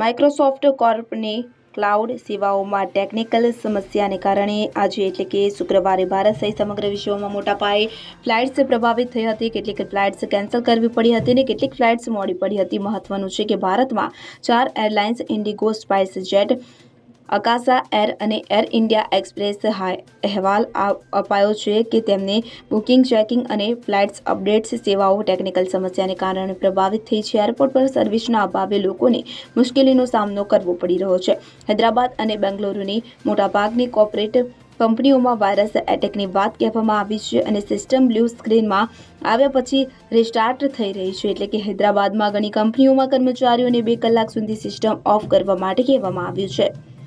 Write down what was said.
Microsoft કોર્પની cloud સેવાઓમાં technical સમસ્યાને કારણે આજે એટલે કે શુક્રવારે ભારત સહિત સમગ્ર વિશ્વમાં મોટા પાયે ફ્લાઇટ્સ પ્રભાવિત થઈ હતી. કેટલીક ફ્લાઇટ્સ કેન્સલ કરવી પડી હતી અને કેટલીક ફ્લાઇટ્સ મોડી પડી હતી. મહત્વનું છે કે ભારતમાં ચાર airlines IndiGo SpiceJet Akasa Air અને એર ઇન્ડિયા એક્સપ્રેસ અહેવાલ અપાયો છે કે તેમને બુકિંગ, ચેકિંગ અને ફ્લાઇટ્સ અપડેટ્સ સેવાઓ, ટેકનિકલ સમસ્યાને કારણે પ્રભાવિત થઈ છે. એરપોર્ટ પર સર્વિસના અભાવે લોકોને મુશ્કેલીનો સામનો કરવો પડી રહ્યો છે. હૈદરાબાદ અને બેંગલુરુની મોટાભાગની કોર્પોરેટ કંપનીઓમાં વાયરસ એટેકની વાત કહેવામાં આવી છે અને સિસ્ટમ બ્લુ સ્ક્રીનમાં આવ્યા પછી રિસ્ટાર્ટ થઈ રહી છે. એટલે કે હૈદરાબાદમાં ઘણી કંપનીઓમાં કર્મચારીઓને બે કલાક સુધી સિસ્ટમ ઓફ કરવા માટે કહેવામાં આવ્યું છે.